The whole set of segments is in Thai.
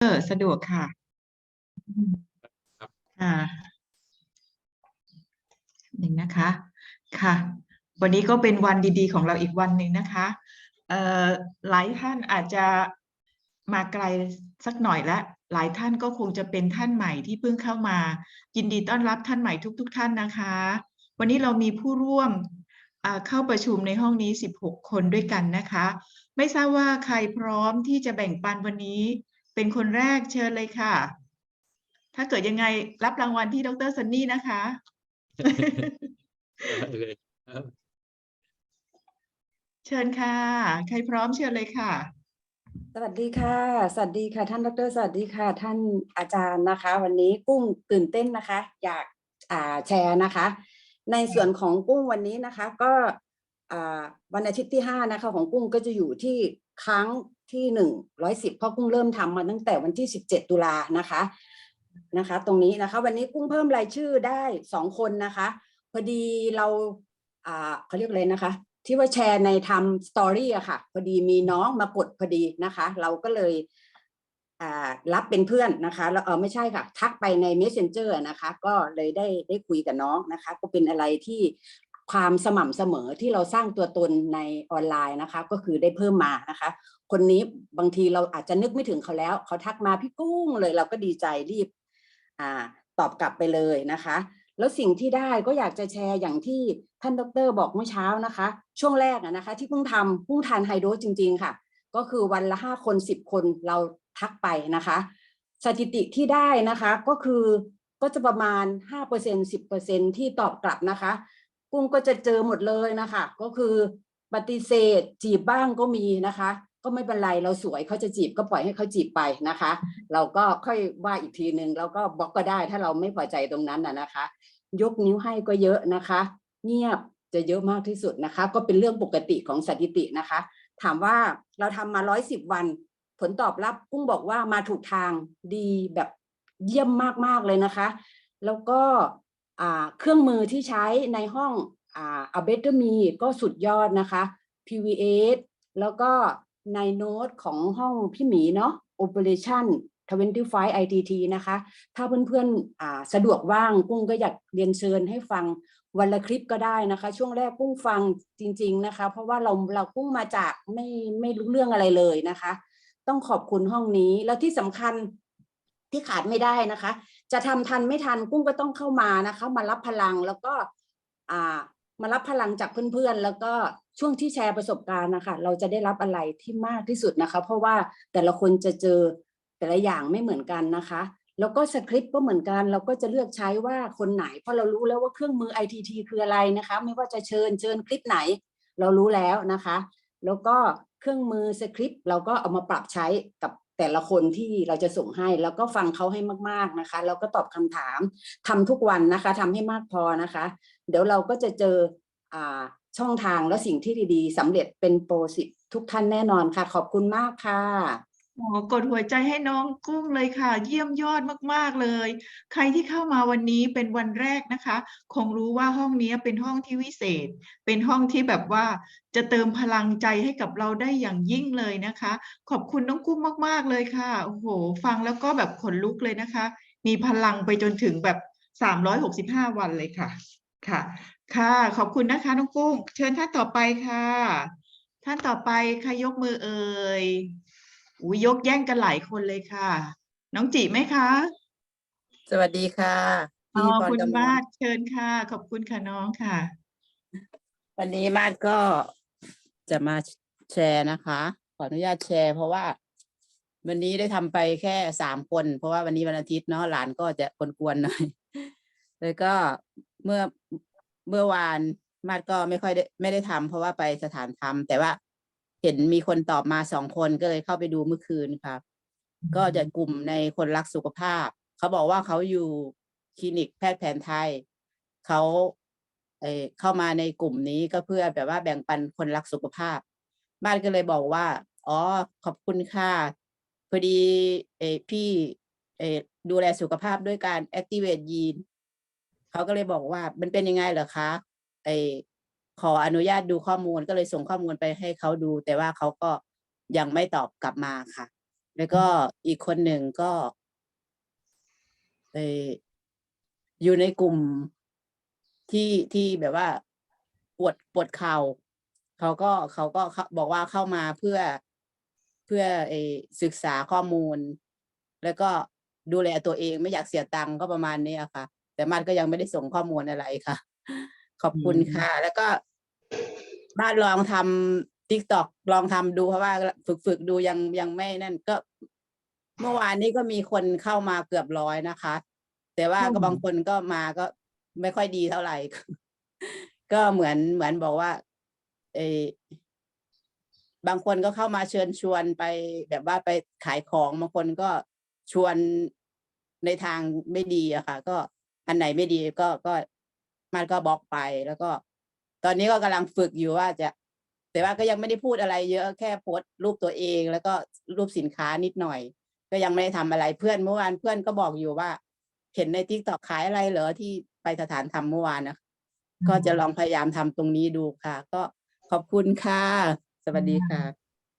เออสะดวกค่ะครับค่ะหนึ่งนะคะ ค่ะ วันนี้ก็เป็นวันดีๆ ของเราอีกวันหนึ่งนะคะ เอ่อหลายท่านอาจจะมาไกลสักหน่อยและหลายท่านก็คงจะเป็นท่านใหม่ที่เพิ่งเข้ามา ยินดีต้อนรับท่านใหม่ทุก ๆท่านนะคะ วันนี้เรามีผู้ร่วมอ่าเข้าประชุมในห้องนี้ 16 คนด้วยกันนะคะ ไม่ทราบว่าใครพร้อมที่จะแบ่งปันวันนี้ เป็นคนแรกเชิญเลยค่ะ ถ้าเกิดยังไงรับรางวัลที่ดรซันนี่นะคะได้เลยครับเชิญค่ะ ใครพร้อมเชิญเลยค่ะ สวัสดีค่ะ สวัสดีค่ะ ท่านดร สวัสดีค่ะ ท่านอาจารย์นะคะ วันนี้กุ้งตื่นเต้นนะคะ อยากอ่าแชร์นะคะ ในส่วนของกุ้งวันนี้นะคะ ก็อ่าวันอาทิตย์ที่ห้านะคะของกุ้งก็จะอยู่ที่ ครั้งที่หนึ่งร้อยสิบเพราะกุ้งเริ่มทำมาตั้งแต่วันที่สิบเจ็ดตุลานะคะนะคะ ตรงนี้นะคะ วันนี้กุ้งเพิ่มรายชื่อได้สองคนนะคะ พอดีเราอ่าเขาเรียกอะไรนะคะ ที่ว่าแชร์ในทำสตอรี่อะค่ะ พอดีมีน้องมากดพอดีนะคะ เราก็เลยอ่ารับเป็นเพื่อนนะคะแล้วเออไม่ใช่ค่ะ ทักไปใน messenger นะคะ ก็เลยได้ได้คุยกับน้องนะคะ ก็เป็นอะไรที่ ความสม่ำเสมอที่เราสร้างตัวตนในออนไลน์นะคะ ก็คือได้เพิ่มมานะคะ คนนี้บางทีเราอาจจะนึกไม่ถึงเขาแล้ว เขาทักมาพี่กุ้งเลยเราก็ดีใจรีบอ่าตอบกลับไปเลยนะคะ แล้วสิ่งที่ได้ก็อยากจะแชร์อย่างที่ท่านดร บอกเมื่อเช้านะคะ ช่วงแรกนะคะ ที่เพิ่งทำเพิ่งทานไฮโดรจริง ๆ ค่ะ ก็คือวันละห้าคนสิบคนเราทักไปนะคะ สถิติที่ได้นะคะก็คือก็จะประมาณห้าเปอร์เซ็นสิบเปอร์เซ็นที่ตอบกลับนะคะ กุ้งก็จะเจอหมดเลยนะคะ ก็คือปฏิเสธจีบบ้างก็มีนะคะ ก็ไม่เป็นไรเราสวยเขาจะจีบก็ปล่อยให้เขาจีบไปนะคะ เราก็ค่อยว่าอีกทีหนึ่งแล้วก็บล็อกก็ได้ถ้าเราไม่พอใจตรงนั้นนะนะคะ ยกนิ้วให้ก็เยอะนะคะ เงียบจะเยอะมากที่สุดนะคะ ก็เป็นเรื่องปกติของสถิตินะคะ ถามว่าเราทำมาร้อยสิบวัน ผลตอบรับกุ้งบอกว่ามาถูกทางดีแบบเยี่ยมมากๆเลยนะคะ แล้วก็ เครื่องมือที่ใช้ในห้องอ่า a b e t t e r Me ก็สุดยอดนะคะ PVS แล้วก็ในโน้ตของห้องพี่หมีเนาะ Operation 25 ITT นะคะ ถ้าเพื่อนๆสะดวกว่างกุ้งก็อยากเรียนเชิญให้ฟังวันละคลิปก็ได้นะคะ ช่วงแรกกุ้งฟังจริง ๆนะคะ เพราะว่าเราเรากุ้งมาจากไม่ไม่รู้เรื่องอะไรเลยนะคะ ต้องขอบคุณห้องนี้แล้วที่สำคัญที่ขาดไม่ได้นะคะ จะทำทันไม่ทันกุ้งก็ต้องเข้ามานะคะมารับพลังแล้วก็อ่ามารับพลังจากเพื่อนๆ แล้วก็ช่วงที่แชร์ประสบการณ์นะคะเราจะได้รับอะไรที่มากที่สุดนะคะ เพราะว่าแต่ละคนจะเจอแต่ละอย่างไม่เหมือนกันนะคะ แล้วก็สคริปต์ก็เหมือนกัน เราก็จะเลือกใช้ว่าคนไหน เพราะเรารู้แล้วว่าเครื่องมือ ITT คืออะไรนะคะ ไม่ว่าจะเชิญเชิญคลิปไหน เรารู้แล้วนะคะ แล้วก็เครื่องมือสคริปต์เราก็เอามาปรับใช้กับ แต่ละคนที่เราจะส่งให้ แล้วก็ฟังเขาให้มาก ๆนะคะ แล้วก็ตอบคำถามทำทุกวันนะคะทำให้มากพอนะคะ เดี๋ยวเราก็จะเจออช่องทางและสิ่งที่ดีๆสำเร็จเป็นโปรสิบทุกท่านแน่นอนค่ะ ขอบคุณมากค่ะ โอ้กดหัวใจให้น้องกุ้งเลยค่ะ เยี่ยมยอดมาก ๆ เลย ใครที่เข้ามาวันนี้เป็นวันแรกนะคะ คงรู้ว่าห้องนี้เป็นห้องที่วิเศษ เป็นห้องที่แบบว่าจะเติมพลังใจให้กับเราได้อย่างยิ่งเลยนะคะ ขอบคุณน้องกุ้งมาก ๆ เลยค่ะ โอ้โห ฟังแล้วก็แบบขนลุกเลยนะคะ มีพลังไปจนถึงแบบสามร้อยหกสิบห้าวันเลยค่ะ ค่ะ ค่ะ ขอบคุณนะคะน้องกุ้ง เชิญท่านต่อไปค่ะ ท่านต่อไปใครยกมือเอ่ย อุ้ยยกแย่งกันหลายคนเลยค่ะ น้องจิไหมคะ สวัสดีค่ะอ๋อพี่พรคุณกมลมาศเชิญค่ะ ขอบคุณค่ะน้องค่ะ วันนี้มาดก็จะมาแชร์นะคะ ขออนุญาตแชร์ เพราะว่า วันนี้ได้ทำไปแค่สามคน เพราะว่าวันนี้วันอาทิตย์เนาะหลานก็จะกวนๆหน่อย แล้วก็เมื่อเมื่อวานมาดก็ไม่ค่อยได้ไม่ได้ทำเพราะว่าไปสถานธรรมแต่ว่า เห็นมีคนตอบมาสองคนก็เลยเข้าไปดูเมื่อคืนครับ ก็จะกลุ่มในคนรักสุขภาพ เขาบอกว่าเขาอยู่คลินิกแพทย์แผนไทยเขาเอ่อเข้ามาในกลุ่มนี้ก็เพื่อแบบว่าแบ่งปันคนรักสุขภาพ บ้านก็เลยบอกว่า อ๋อขอบคุณค่ะพอดีเออพี่เออดูแลสุขภาพด้วยการ activate ยีนเขาก็เลยบอกว่ามันเป็นยังไงเหรอคะไอ ขออนุญาตดูข้อมูลก็เลยส่งข้อมูลไปให้เขาดู แต่ว่าเขาก็ยังไม่ตอบกลับมาค่ะ แล้วก็อีกคนหนึ่งก็ไปอยู่ในกลุ่มที่ที่แบบว่าปวดปวดเข่าเขาก็เขาก็บอกว่าเข้ามาเพื่อเพื่อไอศึกษาข้อมูล แล้วก็ดูแลตัวเองไม่อยากเสียตังค์ก็ประมาณนี้ค่ะ แต่มันก็ยังไม่ได้ส่งข้อมูลอะไรค่ะ ขอบคุณอืมค่ะ แล้วก็ บ้านลองทำทิกตอกลองทำดูเพราะว่าฝึกฝึกดูยังยังไม่นั่นก็ เมื่อวานนี้ก็มีคนเข้ามาเกือบร้อยนะคะ แต่ว่าก็อืมบางคนก็มาก็ไม่ค่อยดีเท่าไหร่ ก็เหมือนเหมือนบอกว่าเออบางคนก็เข้ามาเชิญชวนไปแบบว่าไปขายของบางคนก็ชวนในทางไม่ดีอะค่ะ ก็อันไหนไม่ดีก็ก็ มันก็บล็อกไปแล้วก็ ตอนนี้ก็กำลังฝึกอยู่ว่าจะ แต่ว่าก็ยังไม่ได้พูดอะไรเยอะแค่โพสต์รูปตัวเอง แล้วก็รูปสินค้านิดหน่อย ก็ยังไม่ได้ทำอะไรเพื่อนเมื่อวานเพื่อนก็บอกอยู่ว่า เห็นในทิกตอกขายอะไรเหรอที่ไปสถานธรรมเมื่อวานนะก็จะลองพยายามทำตรงนี้ดูค่ะ ก็ขอบคุณค่ะ สวัสดีค่ะ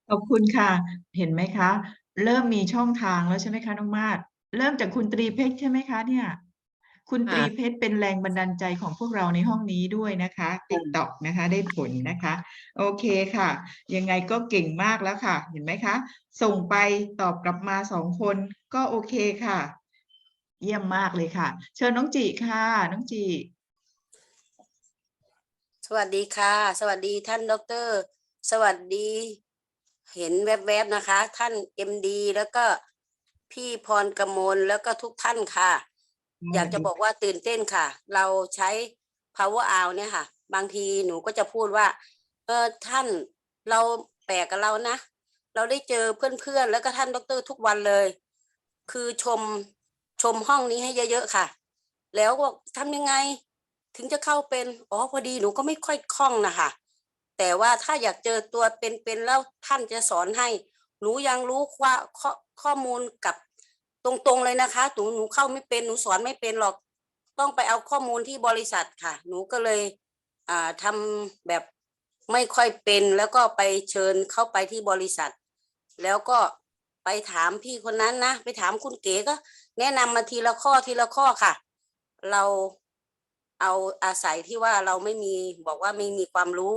ขอบคุณค่ะ เห็นไหมคะ เริ่มมีช่องทางแล้วใช่ไหมคะน้องมาศเริ่มจากคุณตรีเพชรใช่ไหมคะเนี่ย คุณตรีค่ะเพชรเป็นแรงบันดาลใจของพวกเราในห้องนี้ด้วยนะคะติ๊กต็อกนะคะ ได้ผลนะคะ โอเคค่ะ ยังไงก็เก่งมากแล้วค่ะ เห็นไหมคะ ส่งไปตอบกลับมาสองคนก็โอเคค่ะ เยี่ยมมากเลยค่ะ เชิญน้องจิค่ะ น้องจิสวัสดีค่ะ สวัสดีท่านดอกเตอรสวัสดี เห็นแวบๆนะคะ ท่านเอ็มดีแล้วก็พี่พรกมลแล้วก็ทุกท่านค่ะ อยากจะบอกว่าตื่นเต้นค่ะ เราใช้ power hour เนี่ยค่ะ บางทีหนูก็จะพูดว่า เออท่านเราแปลกกับเรานะ เราได้เจอเพื่อนๆ แล้วก็ท่านดอกเตอรทุกวันเลย คือชมชมห้องนี้ให้เยอะๆค่ะ แล้วก็บอกทำยังไง ถึงจะเข้าเป็น อ๋อพอดีหนูก็ไม่ค่อยคล่องนะคะแต่ว่าถ้าอยากเจอตัวเป็นๆแล้วท่านจะสอนให้ หนูยังรู้ว่าข้อข้อมูลกับ ตรงๆเลยนะคะหนูหนูเข้าไม่เป็นหนูสอนไม่เป็นหรอก ต้องไปเอาข้อมูลที่บริษัทค่ะ หนูก็เลยอ่าทำแบบไม่ค่อยเป็นแล้วก็ไปเชิญเข้าไปที่บริษัท แล้วก็ไปถามพี่คนนั้นนะไปถามคุณเก๋ก็ แนะนำมาทีละข้อทีละข้อค่ะ เราเอาอาศัยที่ว่าเราไม่มีบอกว่าไม่มีความรู้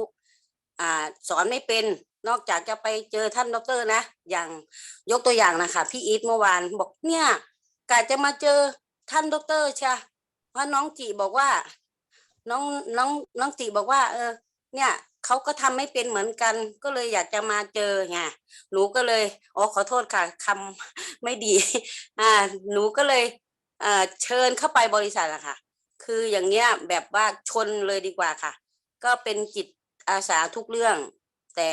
อ่า สอนไม่เป็น นอกจากจะไปเจอท่านดอกเตอรนะ อย่างยกตัวอย่างนะคะพี่อีทเมื่อวานบอกเนี่ยกะจะมาเจอท่านดอกเตอรใช่เพราะน้องจีบอกว่า น้องน้องน้องจีบอกว่า เออ เนี่ยเขาก็ทำไม่เป็นเหมือนกัน ก็เลยอยากจะมาเจอไงหนูก็เลยอ๋อขอโทษค่ะคำไม่ดี อ่า หนูก็เลยเอ่อเชิญเข้าไปบริษัทอะค่ะ คืออย่างเนี้ยแบบว่าชนเลยดีกว่าค่ะ ก็เป็นจิตอาสาทุกเรื่อง แต่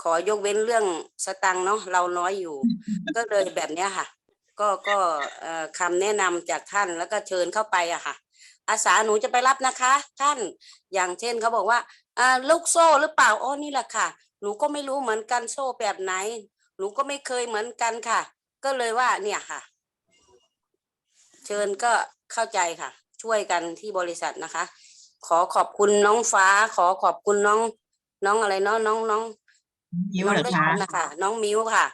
ขอยกเว้นเรื่องสตังค์เนาะเราน้อยอยู่ ก็เลยแบบเนี้ยค่ะ ก็ก็เอ่อคำแนะนำจากท่านแล้วก็เชิญเข้าไปอะค่ะ อาสาหนูจะไปรับนะคะ ท่านอย่างเช่นเขาบอกว่าอ่าลูกโซ่หรือเปล่าอ๋อนี่แหละค่ะ หนูก็ไม่รู้เหมือนกันโซ่แบบไหน หนูก็ไม่เคยเหมือนกันค่ะ ก็เลยว่าเนี่ยค่ะ เชิญก็เข้าใจค่ะ ช่วยกันที่บริษัทนะคะ ขอขอบคุณน้องฟ้า ขอขอบคุณน้อง น้องอะไรเนาะน้องน้อง ยิ้วน้องเหรอได้คะทำนะคะน้องมิ้วค่ะ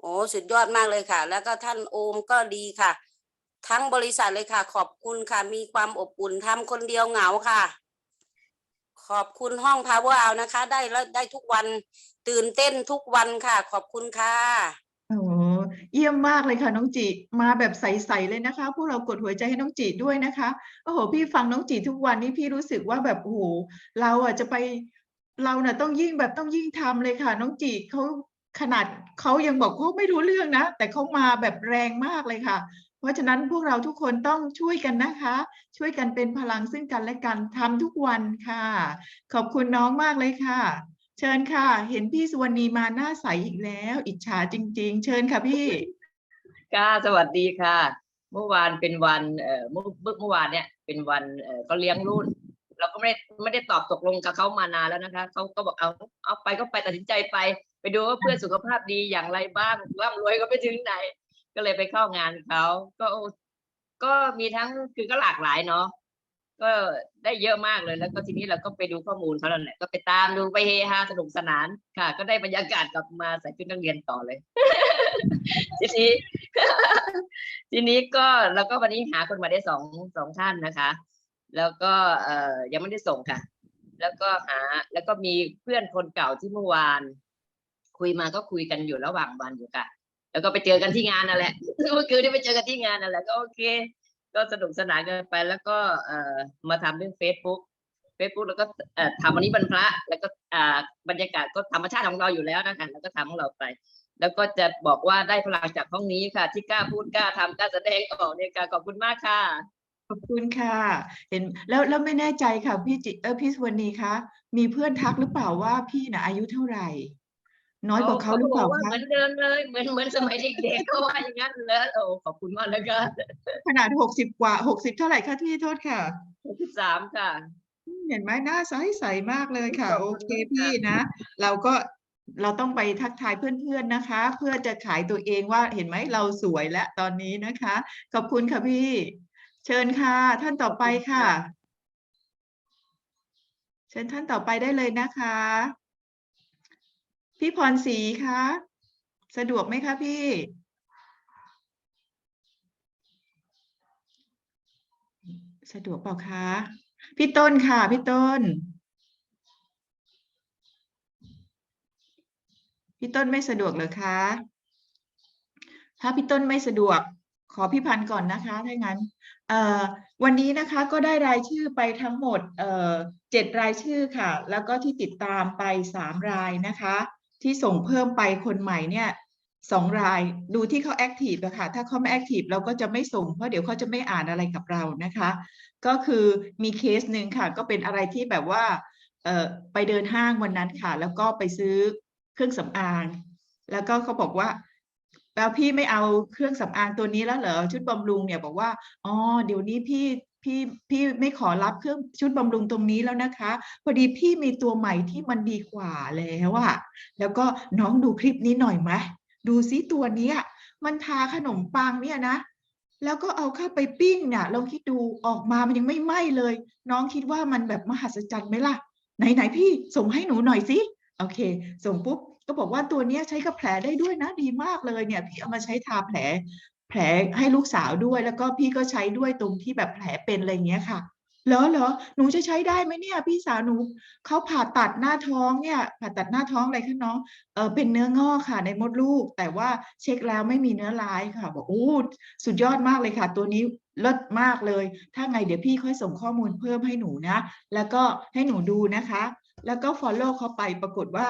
โอ้สุดยอดมากเลยค่ะ แล้วก็ท่านโอมก็ดีค่ะ ทั้งบริษัทเลยค่ะ ขอบคุณค่ะ มีความอบอุ่นทำคนเดียวเหงาค่ะ ขอบคุณห้อง Power Hour นะคะ ได้แล้วได้ทุกวันตื่นเต้นทุกวันค่ะ ขอบคุณค่ะ โอ้โหเยี่ยมมากเลยค่ะน้องจิมาแบบใสๆเลยนะคะ พวกเรากดหัวใจให้น้องจิด้วยนะคะโอ้โหพี่ฟังน้องจิทุกวันนี้พี่รู้สึกว่าแบบโอ้โหเราอะจะไป เราเน่ะต้องยิ่งแบบต้องยิ่งทำเลยค่ะ น้องจิเขาขนาดเขายังบอกเขาไม่รู้เรื่องนะ แต่เขามาแบบแรงมากเลยค่ะ เพราะฉะนั้นพวกเราทุกคนต้องช่วยกันนะคะ ช่วยกันเป็นพลังซึ่งกันและกันทำทุกวันค่ะ ขอบคุณน้องมากเลยค่ะ เชิญค่ะ เห็นพี่สุวรรณีมาหน้าใสอีกแล้ว อิจฉาจริง ๆ เชิญค่ะพี่ค่ะสวัสดีค่ะ เมื่อวานเป็นวันเอ่อเมื่อเมื่อเมื่อวานเนี่ยเป็นวันเอ่อก็เลี้ยงรุ่น เราก็ไม่ได้ไม่ได้ตอบตกลงกับเขามานานแล้วนะคะเขาก็บอกเอาเอาไปก็ไปตัดสินใจไป ไปดูว่าเพื่อนสุขภาพดีอย่างไรบ้างร่ำรวยก็ไปถึงไหน ก็เลยไปเข้างานเขาก็ก็มีทั้งคือก็หลากหลายเนาะก็ได้เยอะมากเลยแล้วก็ทีนี้เราก็ไปดูข้อมูลเขาแล้วแหละก็ไปตามดูไปเฮฮาสนุกสนานค่ะ ก็ได้บรรยากาศกลับมาใส่ชุดนักเรียนต่อเลย ทีนี้ ทีนี้ก็แล้วก็วันนี้หาคนมาได้สองสองท่านนะคะ แล้วก็เอ่อยังไม่ได้ส่งค่ะ แล้วก็หาแล้วก็มีเพื่อนคนเก่าที่เมื่อวาน คุยมาก็คุยกันอยู่ระหว่างวันอยู่ค่ะ แล้วก็ไปเจอกันที่งานนั่นแหละเมื่อคืนที่ไปเจอกันที่งานนั่นแหละก็โอเค ก็สนุกสนานกันไป แล้วก็เอ่อมาทำเรื่อง Facebook Facebook แล้วก็ทำวันนี้บรรพระแล้วก็บรรยากาศก็ธรรมชาติของเราอยู่แล้วนะคะแล้วก็ทำของเราไป แล้วก็จะบอกว่าได้พลังจากห้องนี้ค่ะ ที่กล้าพูดกล้าทำกล้าแสดงออกเนี่ยค่ะขอบคุณมากค่ะ ขอบคุณค่ะ เห็นแล้วแล้วไม่แน่ใจค่ะพี่จิเออพี่สวนีคะมีเพื่อนทักหรือเปล่าว่าพี่น่ะอายุเท่าไหร่ น้อยกว่าเขาหรือเปล่าขบกว่คะเหมือนเดิมเลยเหมือนเหมือนสมัยเด็กๆก็ว่าอย่างนั้นเลยโอ้ขอบคุณมากเลยค่ะขนาดหกสิบกว่าหกสิบเท่าไหร่คะพี่โทษค่ะสิบสามค่ะ เห็นไหมหน้าใสใสมากเลยค่ะขอบโอคุณเคมากค่ะพี่นะ เราก็เราต้องไปทักทายเพื่อนๆนะคะ เพื่อจะขายตัวเองว่าเห็นไหมเราสวยแล้วตอนนี้นะคะ ขอบคุณค่ะพี่ เชิญค่ะ ท่านต่อไปค่ะ เชิญท่านต่อไปได้เลยนะคะ พี่พรศรีคะสะดวกไหมคะพี่ สะดวกเปล่าคะพี่ต้นค่ะ พี่ต้น พี่ต้นไม่สะดวกเหรอคะ ถ้าพี่ต้นไม่สะดวก ขอพี่พันธุ์ก่อนนะคะ ถ้างั้นเอ่อ วันนี้นะคะก็ได้รายชื่อไปทั้งหมดเจ็ดรายชื่อค่ะ แล้วก็ที่ติดตามไปสามรายนะคะ ที่ส่งเพิ่มไปคนใหม่เนี่ยสองรายดูที่เขาแอคทีฟอะค่ะถ้าเขาไม่แอคทีฟเราก็จะไม่ส่งเพราะเดี๋ยวเขาจะไม่อ่านอะไรกับเรานะคะ ก็คือมีเคสหนึ่งค่ะ ก็เป็นอะไรที่แบบว่าไปเดินห้างวันนั้นค่ะ แล้วก็ไปซื้อเครื่องสำอาง แล้วก็เขาบอกว่า แล้วพี่ไม่เอาเครื่องสำอางตัวนี้แล้วเหรอชุดบำรุงเนี่ยบอกว่าอ๋อเดี๋ยวนี้พี่พี่พี่ไม่ขอรับเครื่องชุดบำรุงตรงนี้แล้วนะคะ พอดีพี่มีตัวใหม่ที่มันดีกว่าแล้วอะแล้วก็น้องดูคลิปนี้หน่อยไหมดูซิตัวนี้มันทาขนมปังเนี่ยนะ แล้วก็เอาเข้าไปปิ้งเนี่ยลองคิดดูออกมามันยังไม่ไหม้เลย น้องคิดว่ามันแบบมหัศจรรย์ไหมล่ะ ไหนไหนพี่ส่งให้หนูหน่อยสิโอเค ส่งปุ๊บ ก็บอกว่าตัวนี้ใช้กับแผลได้ด้วยนะดีมากเลยเนี่ย พี่เอามาใช้ทาแผล แผลให้ลูกสาวด้วย แล้วก็พี่ก็ใช้ด้วยตรงที่แบบแผลเป็นอะไรเงี้ยค่ะเหรอเหรอหนูจะใช้ได้ไหมเนี่ย พี่สาวหนูเขาผ่าตัดหน้าท้องเนี่ย ผ่าตัดหน้าท้องอะไรคะน้องเออเป็นเนื้องอกค่ะ ในมดลูก แต่ว่าเช็คแล้วไม่มีเนื้อร้ายค่ะ บอกโอ้สุดยอดมากเลยค่ะ ตัวนี้เลิศมากเลย ถ้าไงเดี๋ยวพี่ค่อยส่งข้อมูลเพิ่มให้หนูนะ แล้วก็ให้หนูดูนะคะ แล้วก็ follow เขาไปปรากฏว่า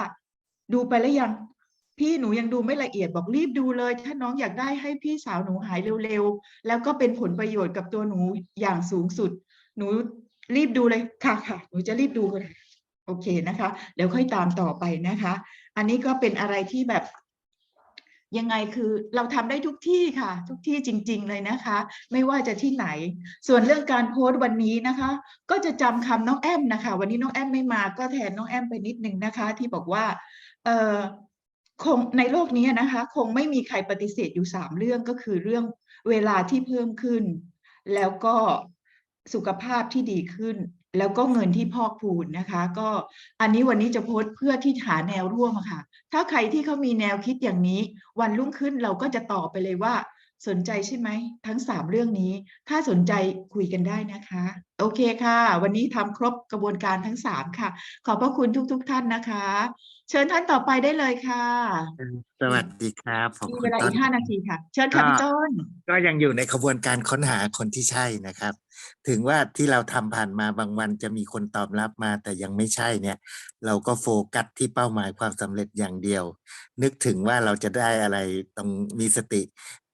ดูไปแล้วยัง พี่หนูยังดูไม่ละเอียดบอกรีบดูเลย ถ้าน้องอยากได้ให้พี่สาวหนูหายเร็วๆ แล้วก็เป็นผลประโยชน์กับตัวหนูอย่างสูงสุด หนูรีบดูเลยค่ะค่ะหนูจะรีบดูเลยโอเคนะคะเดี๋ยวค่อยตามต่อไปนะคะ อันนี้ก็เป็นอะไรที่แบบยังไงคือเราทำได้ทุกที่ค่ะ ทุกที่จริง ๆ เลยนะคะ ไม่ว่าจะที่ไหน ส่วนเรื่องการโพสต์วันนี้นะคะ ก็จะจำคำน้องแอมนะคะ วันนี้น้องแอมไม่มาก็แทนน้องแอมไปนิดนึงนะคะ ที่บอกว่า คงในโลกนี้นะคะ คงไม่มีใครปฏิเสธอยู่สามเรื่องก็คือเรื่องเวลาที่เพิ่มขึ้น แล้วก็สุขภาพที่ดีขึ้น แล้วก็เงินที่พอกพูนนะคะ ก็อันนี้วันนี้จะโพสต์เพื่อที่หาแนวร่วมค่ะ ถ้าใครที่เขามีแนวคิดอย่างนี้ วันรุ่งขึ้นเราก็จะตอบไปเลยว่า สนใจใช่ไหม ทั้งสามเรื่องนี้ ถ้าสนใจคุยกันได้นะคะ โอเคค่ะ วันนี้ทำครบกระบวนการทั้งสามค่ะ ขอบพระคุณทุกๆท่านนะคะ เชิญท่านต่อไปได้เลยค่ะ สวัสดีครับผมมีคุเวณลาต้อีนกห้านาทีค่ะ เชิญค่ะก็พี่ต้น ก็ยังอยู่ในขบวนการค้นหาคนที่ใช่นะครับ ถึงว่าที่เราทำผ่านมาบางวันจะมีคนตอบรับมาแต่ยังไม่ใช่เนี่ย เราก็โฟกัสที่เป้าหมายความสำเร็จอย่างเดียว นึกถึงว่าเราจะได้อะไรต้องมีสติ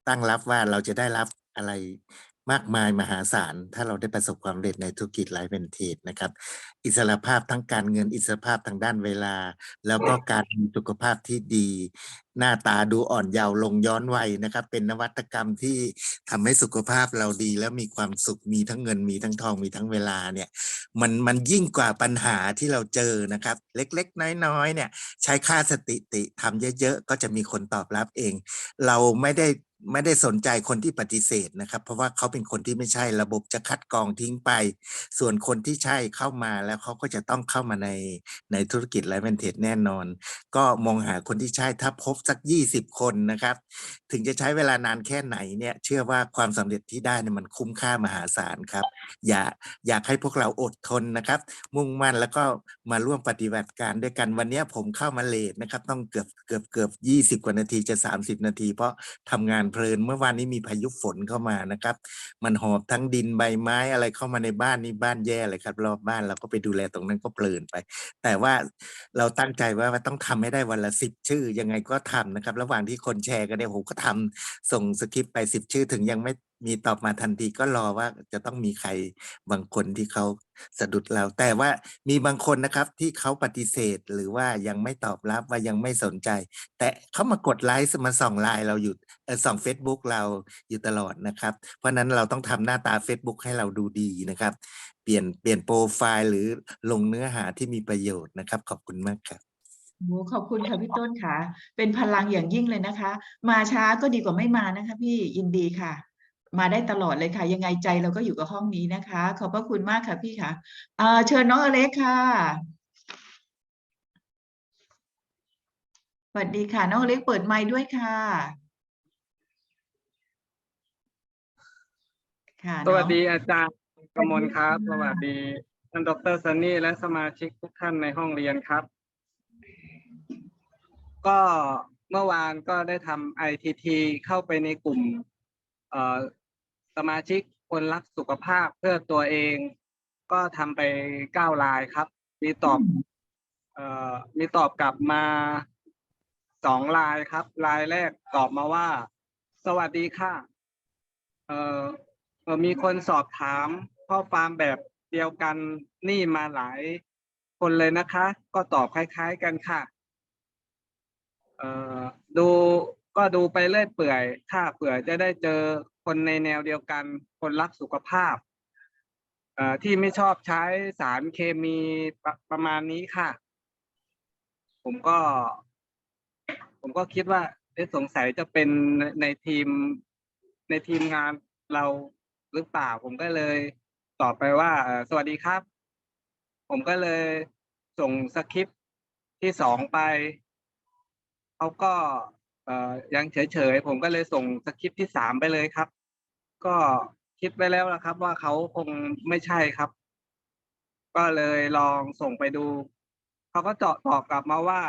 ตั้งรับว่าเราจะได้รับอะไรมากมายมหาศาล ถ้าเราได้ประสบความสำเร็จในธุรกิจไลฟ์เวนเทดนะครับ อิสรภาพทั้งการเงินอิสรภาพทางด้านเวลา แล้วก็การมีสุขภาพที่ดีหน้าตาดูอ่อนเยาว์ลงย้อนวัยนะครับ เป็นนวัตกรรมที่ทำให้สุขภาพเราดี แล้วมีความสุขมีทั้งเงินมีทั้งทองมีทั้งเวลาเนี่ยมันมันยิ่งกว่าปัญหาที่เราเจอนะครับ เล็กๆ น้อยๆเนี่ยใช้ค่าสติติทำเยอะๆ ก็จะมีคนตอบรับเอง เราไม่ได้ไม่ได้สนใจคนที่ปฏิเสธนะครับ เพราะว่าเขาเป็นคนที่ไม่ใช่ระบบจะคัดกรองทิ้งไป ส่วนคนที่ใช่เข้ามาแล้วเขาก็จะต้องเข้ามาในในธุรกิจไลฟ์แมนเทจแน่นอน ก็มองหาคนที่ใช่ถ้าพบสักยี่สิบคนนะครับ ถึงจะใช้เวลานานแค่ไหนเนี่ยเชื่อว่าความสำเร็จที่ได้เนี่ยมันคุ้มค่ามหาศาลครับ อย่าอยากให้พวกเราอดทนนะครับ มุ่งมั่นแล้วก็มาร่วมปฏิบัติการด้วยกันวันนี้ผมเข้ามาเลทนะครับ ต้องเกือบเกือบเกือบยี่สิบกว่านาทีจะสามสิบนาที เพราะทำงานเพลินเมื่อวานนี้มีพายุฝนเข้ามานะครับ มันหอบทั้งดินใบไม้อะไรเข้ามาในบ้านนี่บ้านแย่เลยครับรอบบ้านเราก็ไปดูแลตรงนั้นก็เพลินไป แต่ว่าเราตั้งใจว่าว่าต้องทำให้ได้วันละสิบชื่อ ยังไงก็ทำนะครับ ระหว่างที่คนแชร์กันเนี่ยผมก็ทำส่งสคริปต์ไปสิบชื่อถึงยังไม่มีตอบมาทันทีก็รอว่าจะต้องมีใครบางคนที่เขาสะดุดเรา แต่ว่ามีบางคนนะครับที่เขาปฏิเสธหรือว่ายังไม่ตอบรับว่ายังไม่สนใจ แต่เขามากดไลค์มาส่องไลน์เราอยู่ส่อง Facebook เราอยู่ตลอดนะครับ เพราะฉะนั้นเราต้องทำหน้าตา Facebook ให้เราดูดีนะครับ เปลี่ยนเปลี่ยนโปรไฟล์หรือลงเนื้อหาที่มีประโยชน์นะครับ ขอบคุณมากครับ โอ้ขอบคุณค่ะพี่ต้นค่ะ เป็นพลังอย่างยิ่งเลยนะคะ มาช้าก็ดีกว่าไม่มานะคะ พี่ยินดีค่ะ มาได้ตลอดเลยค่ะ ยังไงใจเราก็อยู่กับห้องนี้นะคะ ขอบพระคุณมากค่ะพี่ค่ะเอ่อเชิญน้องอเล็กค่ะสวัสดีค่ะน้องอเล็กเปิดไมค์ด้วยค่ะ ค่ะสวัสน้องดีอาจารย์กมลครับสสวัวัสสดีดีท่านดรซันนี่และสมาชิกทุกท่านในห้องเรียนครับ ก็เมื่อวานก็ได้ทำ ITT เข้าไปในกลุ่มเอ่อสมาชิกคนรักสุขภาพเพื่อตัวเอง ก็ทำไปเก้าลายครับ มีตอบเอ่อมีตอบกลับมาสองลายครับลายแรกตอบมาว่า สวัสดีค่ะเอ่อเอ่อมีคนสอบถามข้อความแบบเดียวกันนี่มาหลายคนเลยนะคะ ก็ตอบคล้าย ๆ กันค่ะ เอ่อดูก็ดูไปเรื่อยเปื่อย ถ้าเผื่อจะได้เจอคนในแนวเดียวกัน คนรักสุขภาพเอ่อที่ไม่ชอบใช้สารเคมีประประมาณนี้ค่ะ ผมก็ ผมก็คิดว่าเอ๊ะสงสัยจะเป็นในในทีมในทีมงานเราหรือเปล่า ผมก็เลยตอบไปว่าเอ่อสวัสดีครับ ผมก็เลยส่งสคริปต์ที่สองไป เขาก็เอ่อยังเฉยๆผมก็เลยส่งสคริปต์ที่สามไปเลยครับ ก็คิดไว้แล้วนะครับ ว่าเขาคงไม่ใช่ครับ ก็เลยลองส่งไปดูเขาก็เจาะตอบกลับมาว่า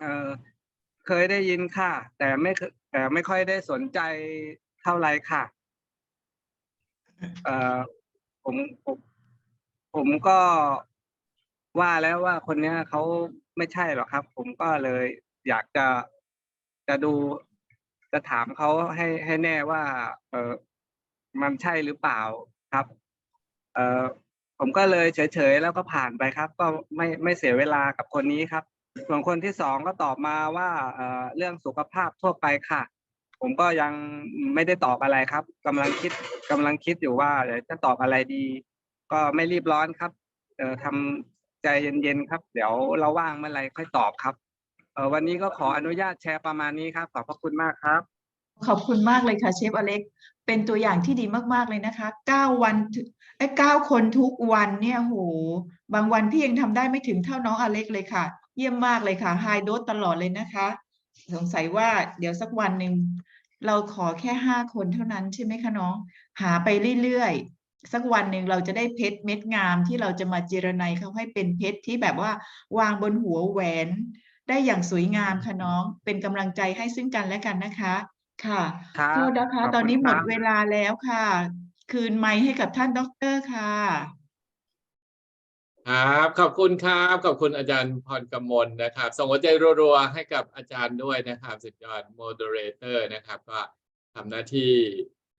เออเคยได้ยินค่ะ แต่ไม่เคแต่ไม่ค่อยได้สนใจเท่าไรค่ะ เออผมผมผมก็ว่าแล้วว่าคนเนี้ยเขาไม่ใช่หรอกครับ ผมก็เลย อยากจะจะดูจะถามเขาให้ให้แน่ว่า เออมันใช่หรือเปล่าครับ เออผมก็เลยเฉยๆแล้วก็ผ่านไปครับ ก็ไม่ไม่เสียเวลากับคนนี้ครับ ส่วนคนที่สองก็ตอบมาว่าเออเรื่องสุขภาพทั่วไปค่ะ ผมก็ยังไม่ได้ตอบอะไรครับกำลังคิดกำลังคิดอยู่ว่าเดี๋ยวจะตอบอะไรดี ก็ไม่รีบร้อนครับ เออทำใจเย็นๆครับ เดี๋ยวเราว่างเมื่อไหรค่อยตอบครับ ออวันนี้ก็ขออนุญาตแชร์ประมาณนี้ครับ ขอบพระคุณมากครับ ขอบคุณมากเลยค่ะเชฟอเล็ก เป็นตัวอย่างที่ดีมากๆเลยนะคะเก้าวันไอ้เก้าคนทุกวันเนี่ยโห บางวันพี่ยังทำได้ไม่ถึงเท่าน้องอเล็กเลยค่ะ เยี่ยมมากเลยค่ะไฮโดสตลอดเลยนะคะ สงสัยว่าเดี๋ยวสักวันหนึ่งเราขอแค่ห้าคนเท่านั้นใช่ไหมคะน้อง หาไปเรื่อยๆ สักวันหนึ่งเราจะได้เพชรเม็ดงามที่เราจะมาเจรไนเขาให้เป็นเพชรที่แบบว่าวางบนหัวแหวน ได้อย่างสวยงามค่ะน้อง เป็นกำลังใจให้ซึ่งกันและกันนะคะ ค่ะครับโทษนะคะขอบคุณตอนนี้หมดครับ เวลาแล้วค่ะ คืนไมค์ให้กับท่านด็อกเตอร์ค่ะ ครับ ขอบคุณครับ ขอบคุณอาจารย์พรกมลนะครับ ส่งหัวใจรัวๆ ให้กับอาจารย์ด้วยนะครับ สุดยอดโมเดเลเตอร์นะครับ ก็ทำหน้าที่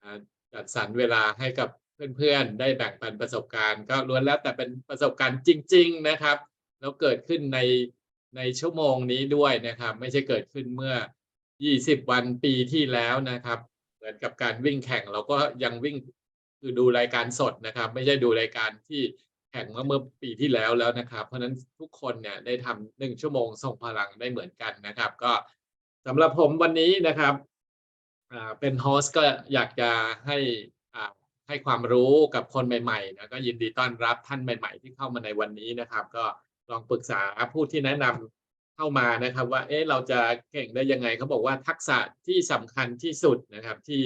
อ่าจัดสรรเวลาให้กับเพื่อนๆ ได้แบ่งปันประสบการณ์ ก็ล้วนแล้วแต่เป็นประสบการณ์จริง ๆ นะครับ แล้วเกิดขึ้นใน ในชั่วโมงนี้ด้วยนะครับ ไม่ใช่เกิดขึ้นเมื่อ 20 วันปีที่แล้วนะครับ เหมือนกับการวิ่งแข่งเราก็ยังวิ่งคือดูรายการสดนะครับ ไม่ใช่ดูรายการที่แข่งเมื่อเมื่อปีที่แล้วแล้วนะครับ เพราะฉะนั้นทุกคนเนี่ยได้ทำหนึ่งชั่วโมงส่งพลังได้เหมือนกันนะครับ ก็สำหรับผมวันนี้นะครับเป็นโฮสก็อยากจะให้ให้ความรู้กับคนใหม่ๆนะก็ยินดีต้อนรับท่านใหม่ ๆ ที่เข้ามาในวันนี้นะครับ ก็ ลองปรึกษาผู้ที่แนะนำเข้ามานะครับ ว่าเอ๊ะเราจะเก่งได้ยังไงเขาบอกว่าทักษะที่สำคัญที่สุดนะครับ ที่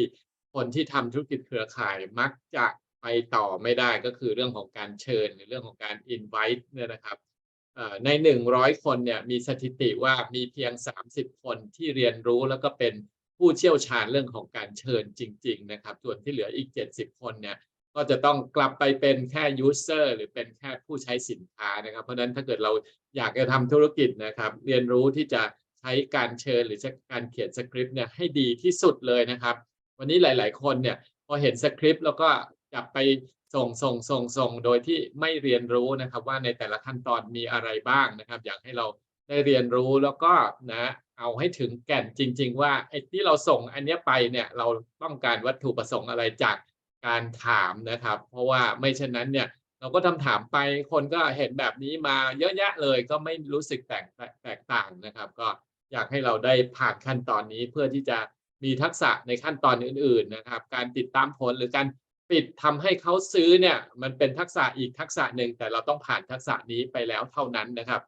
คนที่ทำธุรกิจเครือข่ายมักจะไปต่อไม่ได้ก็คือเรื่องของการเชิญหรือเรื่องของการ invite เนี่ยนะครับในหนึ่งร้อยคนเนี่ยมีสถิติว่ามีเพียงสามสิบคนที่เรียนรู้แล้วก็เป็นผู้เชี่ยวชาญเรื่องของการเชิญจริง ๆ นะครับ ส่วนที่เหลืออีกเจ็ดสิบคนเนี่ย ก็จะต้องกลับไปเป็นแค่ user หรือเป็นแค่ผู้ใช้สินค้านะครับ เพราะนั้นถ้าเกิดเราอยากจะทำธุรกิจนะครับ เรียนรู้ที่จะใช้การเชิญหรือการเขียนสคริปต์เนี่ยให้ดีที่สุดเลยนะครับ วันนี้หลาย ๆ คนเนี่ยพอเห็นสคริปต์แล้วก็จับไปส่งส่งส่งส่งโดยที่ไม่เรียนรู้นะครับ ว่าในแต่ละขั้นตอนมีอะไรบ้างนะครับ อยากให้เราได้เรียนรู้แล้วก็นะเอาให้ถึงแก่นจริง ๆ ว่าไอ้ที่เราส่งอันนี้ไปเนี่ยเราต้องการวัตถุประสงค์อะไรจาก การถามนะครับ เพราะว่าไม่เช่นนั้นเนี่ยเราก็ทำถามไปคนก็เห็นแบบนี้มาเยอะแยะเลยก็ไม่รู้สึกแตกแตกต่างนะครับ ก็อยากให้เราได้ผ่านขั้นตอนนี้เพื่อที่จะมีทักษะในขั้นตอนอื่น ๆนะครับ การติดตามผลหรือการปิดทำให้เขาซื้อเนี่ยมันเป็นทักษะอีกทักษะหนึ่งแต่เราต้องผ่านทักษะนี้ไปแล้วเท่านั้นนะครับ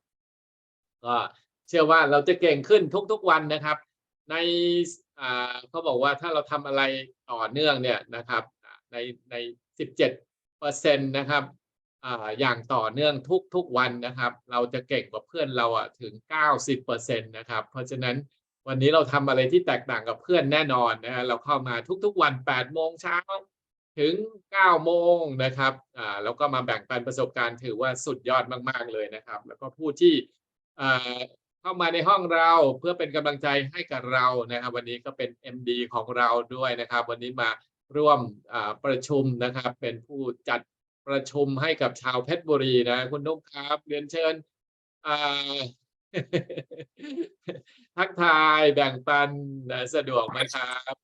ก็เชื่อว่าเราจะเก่งขึ้นทุกๆวันนะครับ ในอ่าเขาบอกว่าถ้าเราทำอะไรต่อเนื่องเนี่ยนะครับ ในในสิบเจ็ดเปอร์เซ็นต์นะครับอ่าอย่างต่อเนื่องทุกๆวันนะครับ เราจะเก่งกว่าเพื่อนเราอะถึงเก้าสิบเปอร์เซ็นต์นะครับ เพราะฉะนั้นวันนี้เราทำอะไรที่แตกต่างกับเพื่อนแน่นอนนะฮะเราเข้ามาทุกๆวันแปดโมงเช้าถึง 9 โมงนะครับอ่าแล้วก็มาแบ่งปันประสบการณ์ถือว่าสุดยอดมาก ๆ เลยนะครับ แล้วก็ผู้ที่อ่าเข้ามาในห้องเราเพื่อเป็นกำลังใจให้กับเรานะครับ วันนี้ก็เป็น MD ของเราด้วยนะครับ วันนี้มา ร่วมประชุมนะครับ เป็นผู้จัดประชุมให้กับชาวเพชรบุรีนะ คุณนุ๊กครับเรียนเชิญทักทายแบ่งปันสะดวกไหมครับ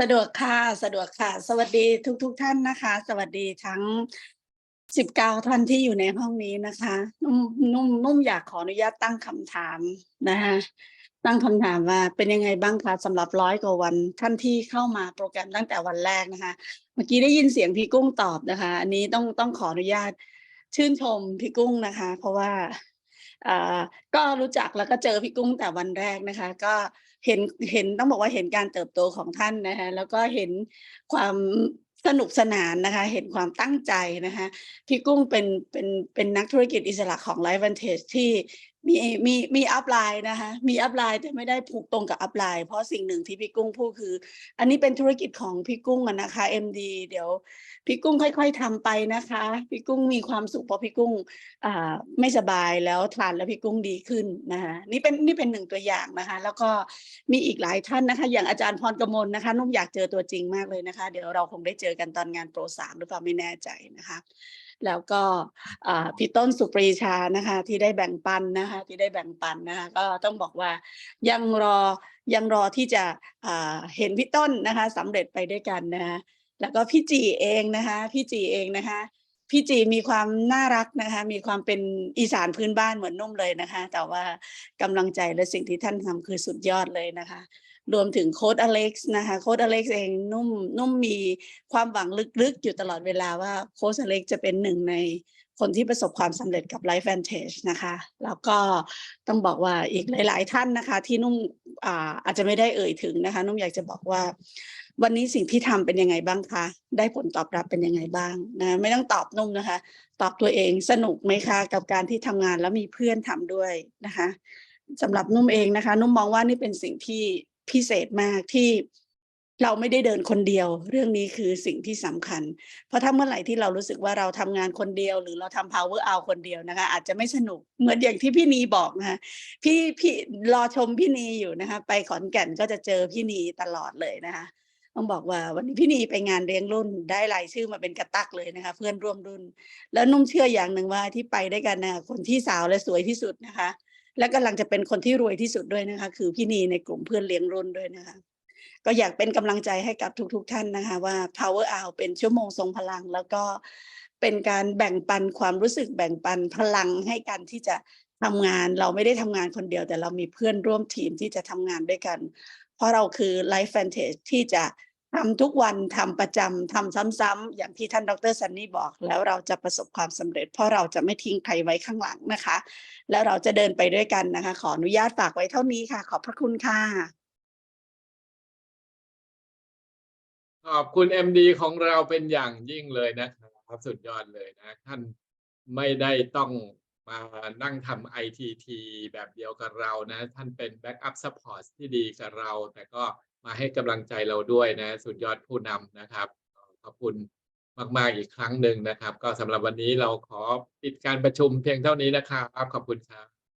สะดวกค่ะสะดวกค่ะ สวัสดีทุกทุกท่านนะคะ สวัสดีทั้งสิบเก้าท่านที่อยู่ในห้องนี้นะคะ นุ่มนุ่มนุ่มอยากขออนุญาตตั้งคำถามนะคะ ตั้งคำถามว่าเป็นยังไงบ้างคะสำหรับร้อยกว่าวันท่านที่เข้ามาโปรแกรมตั้งแต่วันแรกนะคะ เมื่อกี้ได้ยินเสียงพี่กุ้งตอบนะคะ อันนี้ต้องต้องขออนุญาตชื่นชมพี่กุ้งนะคะ เพราะว่าอ่าก็รู้จักแล้วก็เจอพี่กุ้งแต่วันแรกนะคะ ก็เห็นเห็นต้องบอกว่าเห็นการเติบโตของท่านนะคะแล้วก็เห็นความสนุกสนานนะคะ เห็นความตั้งใจนะคะพี่กุ้งเป็นเป็นเป็นนักธุรกิจอิสระของ Life Vantage ที่ มีมีมีอัพไลน์นะคะมีอัพไลน์แต่ไม่ได้ผูกตรงกับอัพไลน์เพราะสิ่งหนึ่งที่พี่กุ้งพูดคือ อันนี้เป็นธุรกิจของพี่กุ้งอะนะคะ MD เดี๋ยวพี่กุ้งค่อย ๆทำไปนะคะ พี่กุ้งมีความสุขเพราะพี่กุ้งอ่าไม่สบายแล้วทานแล้วพี่กุ้งดีขึ้นนะคะนี่เป็นนี่เป็นหนึ่งตัวอย่างนะคะ แล้วก็มีอีกหลายท่านนะคะ อย่างอาจารย์พรกมลนะคะ นุ่มอยากเจอตัวจริงมากเลยนะคะ เดี๋ยวเราคงได้เจอกันตอนงานโปรสามหรือเปล่าไม่แน่ใจนะคะ แล้วก็พี่ต้นสุปรีชานะคะ ที่ได้แบ่งปันนะคะ ที่ได้แบ่งปันนะคะ ก็ต้องบอกว่ายังรอยังรอที่จะเห็นพี่ต้นนะคะสำเร็จไปด้วยกันนะคะแล้วก็พี่จีเองนะคะ พี่จีเองนะคะพี่จีมีความน่ารักนะคะ มีความเป็นอีสานพื้นบ้านเหมือนนุ่มเลยนะคะ แต่ว่ากำลังใจและสิ่งที่ท่านทำคือสุดยอดเลยนะคะ รวมถึงโค้ดอเล็กซ์นะคะโค้ดอเล็กซ์เองนุ่มนุ่มมีความหวังลึกๆ อยู่ตลอดเวลาว่าโค้ชอเล็กซ์จะเป็นหนึ่งในคนที่ประสบความสำเร็จกับ Life Vantage นะคะ แล้วก็ต้องบอกว่าอีกหลาย ๆ ท่านนะคะ ที่นุ่มอาอาจจะไม่ได้เอ่ยถึงนะคะ นุ่มอยากจะบอกว่า วันนี้สิ่งที่ทำเป็นยังไงบ้างคะ ได้ผลตอบรับเป็นยังไงบ้างนะไม่ต้องตอบนุ่มนะคะ ตอบตัวเองสนุกไหมคะ กับการที่ทำงานแล้วมีเพื่อนทำด้วยนะคะสำหรับนุ่มเองนะคะ นุ่มมองว่านี่เป็นสิ่งที่ พิเศษมากที่เราไม่ได้เดินคนเดียว เรื่องนี้คือสิ่งที่สำคัญ เพราะถ้าเมื่อไหร่ที่เรารู้สึกว่าเราทำงานคนเดียว หรือเราทำ power out คนเดียวนะคะ อาจจะไม่สนุกเหมือนอย่างที่พี่นีบอกนะคะพี่พี่รอชมพี่นีอยู่นะคะ ไปขอนแก่นก็จะเจอพี่นีตลอดเลยนะคะต้องบอกว่าวันนี้พี่นีไปงานเลี้ยงรุ่นได้รายชื่อมาเป็นกระตักเลยนะคะ เพื่อนร่วมรุ่น แล้วนุ่มเชื่ออย่างหนึ่งว่าที่ไปได้วยกันนะคนที่สาวและสวยที่สุดนะคะ และกำลังจะเป็นคนที่รวยที่สุดด้วยนะคะ คือพี่นีในกลุ่มเพื่อนเลี้ยงรุ่นด้วยนะคะ ก็อยากเป็นกำลังใจให้กับทุกๆทท่านนะคะ ว่า power hour เป็นชั่วโมงทรงพลัง แล้วก็เป็นการแบ่งปันความรู้สึกแบ่งปันพลังให้กันที่จะทำงานเราไม่ได้ทำงานคนเดียว แต่เรามีเพื่อนร่วมทีมที่จะทำงานด้วยกัน เพราะเราคือ Life Vantage ที่จะ ทำทุกวันทำประจำทำซ้ำๆอย่างที่ท่านดรซันนี่บอก แล้วเราจะประสบความสำเร็จ เพราะเราจะไม่ทิ้งใครไว้ข้างหลังนะคะ แล้วเราจะเดินไปด้วยกันนะคะ ขออนุญาตฝากไว้เท่านี้ค่ะ ขอบพระคุณค่ะ ขอบคุณ MD ของเราเป็นอย่างยิ่งเลยนะครับสุดยอดเลยนะ ท่านไม่ได้ต้องมานั่งทำ ITT แบบเดียวกับเรานะ ท่านเป็น Backup Support ที่ดีกับเราแต่ก็ มาให้กำลังใจเราด้วยนะสุดยอดผู้นำนะครับ ขอบคุณมากๆอีกครั้งหนึ่งนะครับ ก็สำหรับวันนี้เราขอปิดการประชุมเพียงเท่านี้นะครับ ขอบคุณครับ